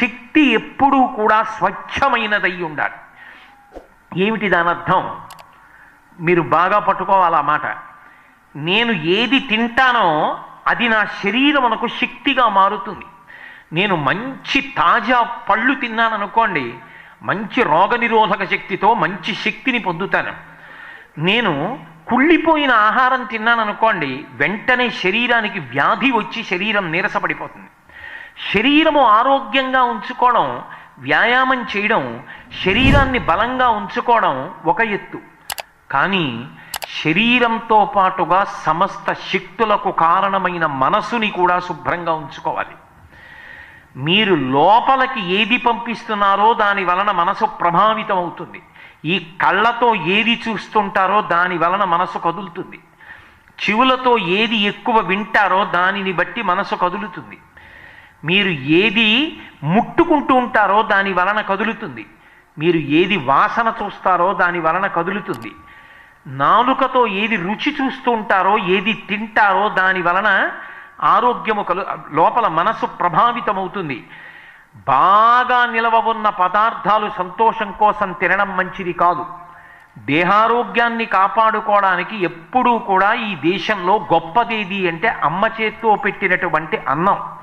శక్తి ఎప్పుడూ కూడా స్వచ్ఛమైనదై ఉండాలి. ఏమిటి దాని అర్థం? మీరు బాగా పట్టుకోవాలి మాట. నేను ఏది తింటానో అది నా శరీరమునకు శక్తిగా మారుతుంది. నేను మంచి తాజా పళ్ళు తిన్నాను అనుకోండి మంచి రోగనిరోధక శక్తితో మంచి శక్తిని పొందుతాను. నేను కుళ్ళిపోయిన ఆహారం తిన్నాను అనుకోండి వెంటనే శరీరానికి వ్యాధి వచ్చి శరీరం నీరసపడిపోతుంది. శరీరము ఆరోగ్యంగా ఉంచుకోవడం వ్యాయామం చేయడం శరీరాన్ని బలంగా ఉంచుకోవడం ఒక ఎత్తు. కానీ శరీరంతో పాటుగా సమస్త శక్తులకు కారణమైన మనసుని కూడా శుభ్రంగా ఉంచుకోవాలి. మీరు లోపలికి ఏది పంపిస్తున్నారో దాని వలన మనసు ప్రభావితం అవుతుంది. ఈ కళ్ళతో ఏది చూస్తుంటారో దాని వలన మనసు కదులుతుంది. చెవులతో ఏది ఎక్కువ వింటారో దానిని బట్టి మనసు కదులుతుంది. మీరు ఏది ముట్టుకుంటూ ఉంటారో దాని వలన కదులుతుంది. మీరు ఏది వాసన చూస్తారో దాని వలన కదులుతుంది. నాలుకతో ఏది రుచి చూస్తూ ఉంటారో ఏది తింటారో దాని వలన ఆరోగ్యము కలు లోపల మనసు ప్రభావితమవుతుంది. బాగా నిలవ ఉన్న పదార్థాలు సంతోషం కోసం తినడం మంచిది కాదు. దేహారోగ్యాన్ని కాపాడుకోవడానికి ఎప్పుడూ కూడా ఈ దేశంలో గొప్పదేది అంటే అమ్మ చేత్తో పెట్టినటువంటి అన్నం.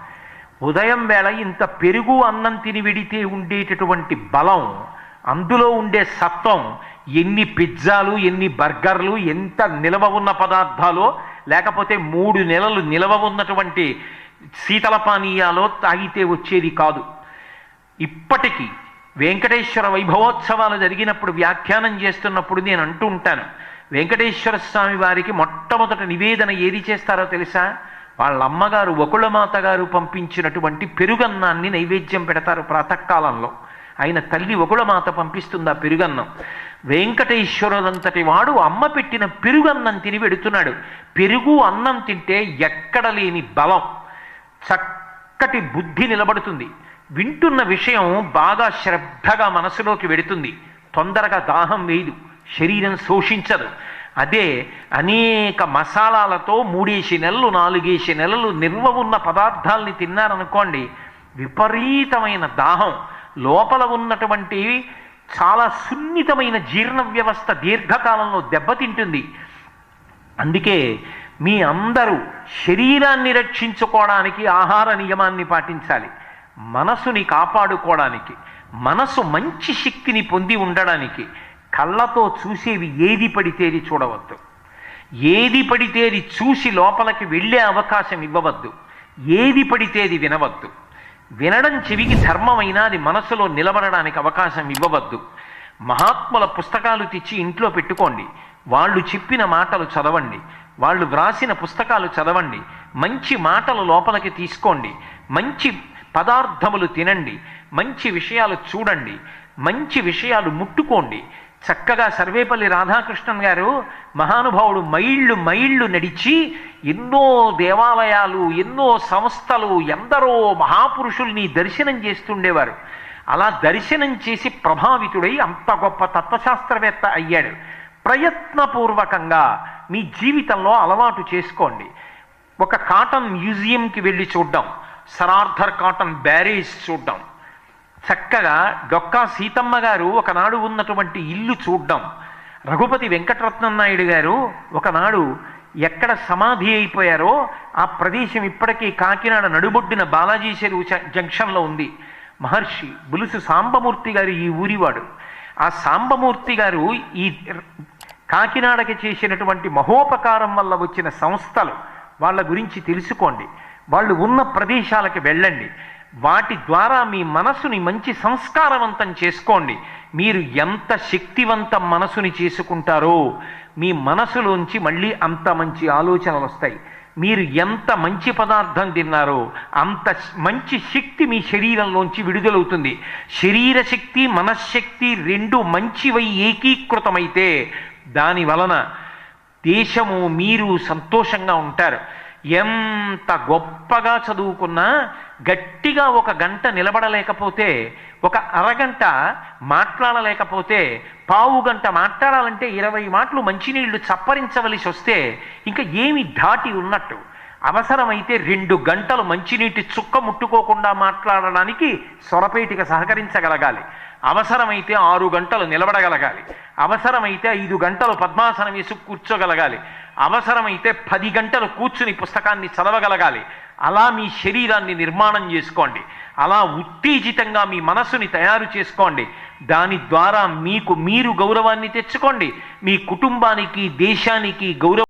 ఉదయం వేళ ఇంత పెరుగు అన్నం తిని విడితే ఉండేటటువంటి బలం అందులో ఉండే సత్వం ఎన్ని పిజ్జాలు ఎన్ని బర్గర్లు ఎంత నిలవ ఉన్న పదార్థాలో లేకపోతే మూడు నెలలు నిలవ ఉన్నటువంటి శీతల పానీయాలో తాగితే వచ్చేది కాదు. ఇప్పటికీ వెంకటేశ్వర వైభవోత్సవాలు జరిగినప్పుడు వ్యాఖ్యానం చేస్తున్నప్పుడు నేను అంటూ ఉంటాను వెంకటేశ్వర స్వామి వారికి మొట్టమొదట నివేదన ఏది చేస్తారో తెలుసా? వాళ్ళ అమ్మగారు వకుళమాత గారు పంపించినటువంటి పెరుగన్నాన్ని నైవేద్యం పెడతారు ప్రాతకాలంలో. ఆయన తల్లి వకుళమాత పంపిస్తుంది ఆ పెరుగన్నం. వెంకటేశ్వరులంతటి వాడు అమ్మ పెట్టిన పెరుగన్నం తిని పెడుతున్నాడు. పెరుగు అన్నం తింటే ఎక్కడ లేని బలం చక్కటి బుద్ధి నిలబడుతుంది. వింటున్న విషయం బాగా శ్రద్ధగా మనసులోకి వెడుతుంది. తొందరగా దాహం వేయదు. శరీరం శోషించదు. అదే అనేక మసాలాలతో మూడేసి నెలలు నాలుగేసి నెలలు నిల్వ ఉన్న పదార్థాలని తిన్నారనుకోండి విపరీతమైన దాహం. లోపల ఉన్నటువంటి చాలా సున్నితమైన జీర్ణ వ్యవస్థ దీర్ఘకాలంలో దెబ్బతింటుంది. అందుకే మీ అందరూ శరీరాన్ని రక్షించుకోవడానికి ఆహార నియమాన్ని పాటించాలి. మనసుని కాపాడుకోవడానికి మనసు మంచి శక్తిని పొంది ఉండడానికి కళ్ళతో చూసేవి ఏది పడితేది చూడవద్దు. ఏది పడితేది చూసి లోపలికి వెళ్ళే అవకాశం ఇవ్వవద్దు. ఏది పడితేది వినవద్దు. వినడం చెవికి ధర్మమైనా అది మనసులో నిలబడడానికి అవకాశం ఇవ్వవద్దు. మహాత్ముల పుస్తకాలు తెచ్చి ఇంట్లో పెట్టుకోండి. వాళ్ళు చెప్పిన మాటలు చదవండి. వాళ్ళు వ్రాసిన పుస్తకాలు చదవండి. మంచి మాటలు లోపలికి తీసుకోండి. మంచి పదార్థములు తినండి. మంచి విషయాలు చూడండి. మంచి విషయాలు ముట్టుకోండి. చక్కగా సర్వేపల్లి రాధాకృష్ణన్ గారు మహానుభావుడు మైళ్ళు మైళ్ళు నడిచి ఎన్నో దేవాలయాలు ఎన్నో సంస్థలు ఎందరో మహాపురుషుల్ని దర్శనం చేస్తుండేవారు. అలా దర్శనం చేసి ప్రభావితుడై అంత గొప్ప తత్వశాస్త్రవేత్త అయ్యాడు. ప్రయత్నపూర్వకంగా మీ జీవితంలో అలవాటు చేసుకోండి. ఒక కాటన్ మ్యూజియంకి వెళ్ళి చూడ్డం సరార్థర్ కాటన్ బ్యారేజ్ చూడ్డం. చక్కగా డొక్కా సీతమ్మ గారు ఒకనాడు ఉన్నటువంటి ఇల్లు చూడ్డం. రఘుపతి వెంకటరత్నం నాయుడు గారు ఒకనాడు ఎక్కడ సమాధి అయిపోయారో ఆ ప్రదేశం ఇప్పటికీ కాకినాడ నడుబొడ్డిన బాలాజీ చెరువు జంక్షన్లో ఉంది. మహర్షి బులుసు సాంబమూర్తి గారు ఈ ఊరివాడు. ఆ సాంబమూర్తి గారు ఈ కాకినాడకి చేసినటువంటి మహోపకారం వల్ల వచ్చిన సంస్థలు వాళ్ళ గురించి తెలుసుకోండి. వాళ్ళు ఉన్న ప్రదేశాలకు వెళ్ళండి. వాటి ద్వారా మీ మనసుని మంచి సంస్కారవంతం చేసుకోండి. మీరు ఎంత శక్తివంత మనసుని చేసుకుంటారో మీ మనసులోంచి మళ్ళీ అంత మంచి ఆలోచనలు వస్తాయి. మీరు ఎంత మంచి పదార్థం తిన్నారో అంత మంచి శక్తి మీ శరీరంలోంచి విడుదలవుతుంది. శరీర శక్తి మనశ్శక్తి రెండు మంచివై ఏకీకృతమైతే దాని వలన దేశము మీరు సంతోషంగా ఉంటారు. ఎంత గొప్పగా చదువుకున్నా గట్టిగా ఒక గంట నిలబడలేకపోతే ఒక అరగంట మాట్లాడలేకపోతే పావు గంట మాట్లాడాలంటే ఇరవై మాటలు మంచినీళ్ళు చప్పరించవలసి వస్తే ఇంకా ఏమి దాటి ఉన్నట్టు. అవసరమైతే రెండు గంటలు మంచినీటి చుక్క ముట్టుకోకుండా మాట్లాడడానికి సొరపేటిక సహకరించగలగాలి. అవసరమైతే ఆరు గంటలు నిలబడగలగాలి. అవసరమైతే ఐదు గంటలు పద్మాసనం వేసి కూర్చోగలగాలి. అవసరమైతే పది గంటలు కూర్చుని పుస్తకాన్ని చదవగలగాలి. అలా మీ శరీరాన్ని నిర్మాణం చేసుకోండి. అలా ఉత్తేజితంగా మీ మనసుని తయారు చేసుకోండి. దాని ద్వారా మీకు మీరు గౌరవాన్ని తెచ్చుకోండి. మీ కుటుంబానికి దేశానికి గౌరవం